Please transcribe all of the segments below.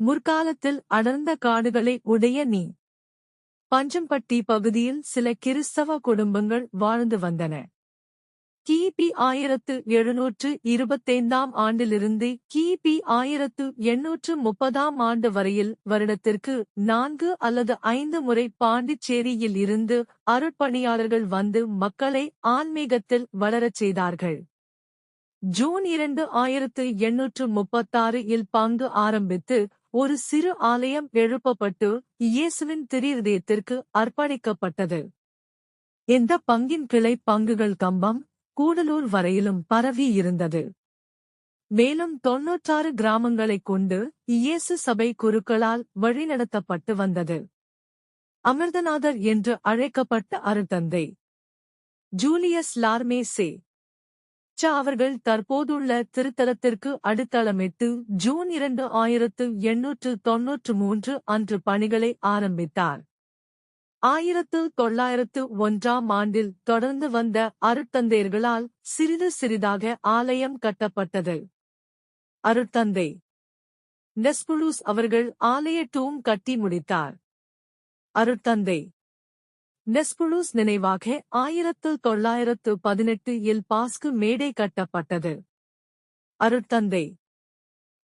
முற்காலத்தில் அடர்ந்த காடுகளை உடைய நீ. பஞ்சம்பட்டி பகுதியில் சில கிறிஸ்தவ குடும்பங்கள் வாழ்ந்து வந்தன. கிபி ஆயிரத்து எழுநூற்று இருபத்தைந்தாம் ஆண்டிலிருந்து கிபி ஆயிரத்து எண்ணூற்று முப்பதாம் ஆண்டு வரையில் வருடத்திற்கு நான்கு அல்லது ஐந்து முறை பாண்டிச்சேரியில் இருந்து அருட்பணியாளர்கள் வந்து மக்களை ஆன்மீகத்தில் வளரச் செய்தார்கள். ஜூன் இரண்டு ஆயிரத்து எண்ணூற்று முப்பத்தாறு இல் பங்கு ஆரம்பித்து ஒரு சிறு ஆலயம் எழுப்பப்பட்டு இயேசுவின் திரியதயத்திற்கு அர்ப்பணிக்கப்பட்டது. இந்த பங்கின் கிளை பங்குகள் கம்பம் கூடலூர் வரையிலும் பரவி இருந்தது. மேலும் தொன்னூற்றாறு கிராமங்களைக் கொண்டு இயேசு சபை குருக்களால் வழிநடத்தப்பட்டு வந்தது. அமிர்தநாதர் என்று அழைக்கப்பட்ட அருத்தந்தை ஜூலியஸ் லார்மேசே அச்சா அவர்கள் தற்போதுள்ள திருத்தலத்திற்கு அடித்தளமிட்டு ஜூன் இரண்டு ஆயிரத்து எண்ணூற்று தொன்னூற்று மூன்று அன்று பணிகளை ஆரம்பித்தார். ஆயிரத்து தொள்ளாயிரத்து ஒன்றாம் ஆண்டில் தொடர்ந்து வந்த அருட்தந்தையர்களால் சிறிது சிறிதாக ஆலயம் கட்டப்பட்டது. அருட்தந்தை நெஸ்புலூஸ் அவர்கள் ஆலய டூம் கட்டி முடித்தார். அருட்தந்தை நெஸ்புலூஸ் நினைவாக ஆயிரத்து தொள்ளாயிரத்து பதினெட்டு இல் பாஸ்கு மேடை கட்டப்பட்டது. அருட்தந்தை.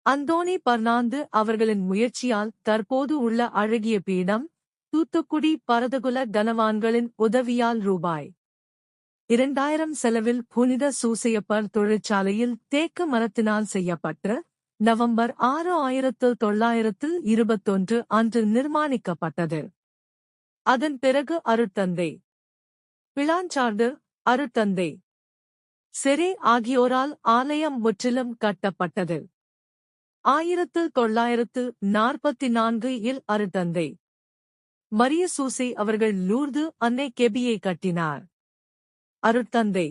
அந்தோனி பர்னாந்து அவர்களின் முயற்சியால் தற்போது உள்ள அழகிய பீடம் தூத்துக்குடி பரதகுல கனவான்களின் உதவியால் ரூபாய் இரண்டாயிரம் செலவில் புனித சூசையப்பர் தொழிற்சாலையில் தேக்கு மரத்தினால் செய்யப்பட்டு நவம்பர் ஆறு ஆயிரத்து தொள்ளாயிரத்து இருபத்தொன்று அன்று நிர்மாணிக்கப்பட்டது. அதன் பிறகு அருட்தந்தை. பிளாஞ்சார்டு அருட்தந்தை. செரே ஆகியோரால் ஆலயம் முற்றிலும் கட்டப்பட்டது. ஆயிரத்து தொள்ளாயிரத்து நாற்பத்தி நான்கு இல் அருட்தந்தை. மரிய சூசை அவர்கள் லூர்து அன்னை கெபியை கட்டினார். அருட்தந்தை.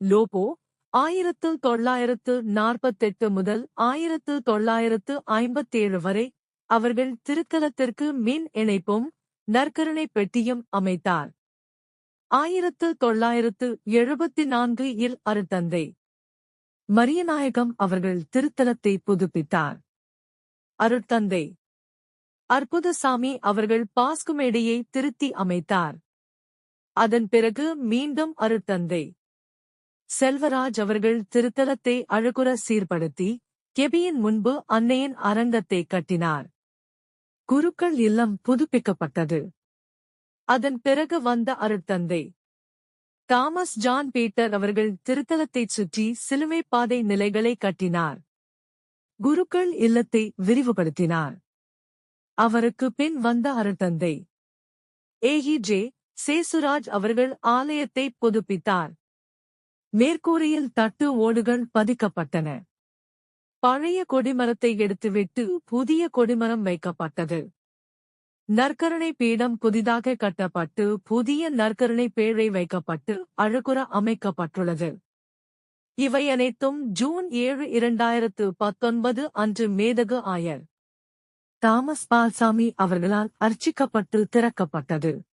லோபோ ஆயிரத்து தொள்ளாயிரத்து நாற்பத்தெட்டு முதல் ஆயிரத்து தொள்ளாயிரத்து ஐம்பத்தேழு வரை அவர்கள் திருத்தலத்திற்கு மின் இணைப்பும் நற்கருணை பெட்டியும் அமைத்தார். ஆயிரத்து தொள்ளாயிரத்து எழுபத்தி நான்கு இல் அருத்தந்தை மரியநாயகம் அவர்கள் திருத்தலத்தை புதுப்பித்தார். அருட்தந்தை அற்புதசாமி அவர்கள் பாஸ்குமேடையை திருத்தி அமைத்தார். அதன் பிறகு மீண்டும் அருட்தந்தை செல்வராஜ் அவர்கள் திருத்தலத்தை அழகுற சீர்படுத்தி கெபியின் முன்பு அன்னையின் அரங்கத்தை கட்டினார். குருக்கள் இல்லம் புதுப்பிக்கப்பட்டது. அதன் பிறகு வந்த அருட்தந்தை தாமஸ் ஜான் பீட்டர் அவர்கள் திருத்தலத்தைச் சுற்றி சிலுவை பாதை நிலைகளை கட்டினார். குருக்கள் இல்லத்தை விரிவுபடுத்தினார். அவருக்கு பின் வந்த அருட்தந்தை ஏஹி ஜே சேசுராஜ் அவர்கள் ஆலயத்தை புதுப்பித்தார். மேற்கூரையில் தட்டு ஓடுகள் பதிக்கப்பட்டன. பழைய கொடிமரத்தை எடுத்துவிட்டு புதிய கொடிமரம் வைக்கப்பட்டது. நற்கருணை பீடம் புதிதாக கட்டப்பட்டு புதிய நற்கருணை பேழை வைக்கப்பட்டு அழகுற அமைக்கப்பட்டுள்ளது. இவை அனைத்தும் ஜூன் ஏழு இரண்டாயிரத்து பத்தொன்பது அன்று மேதகு ஆயர் தாமஸ் பால்சாமி அவர்களால் அர்ச்சிக்கப்பட்டு திறக்கப்பட்டது.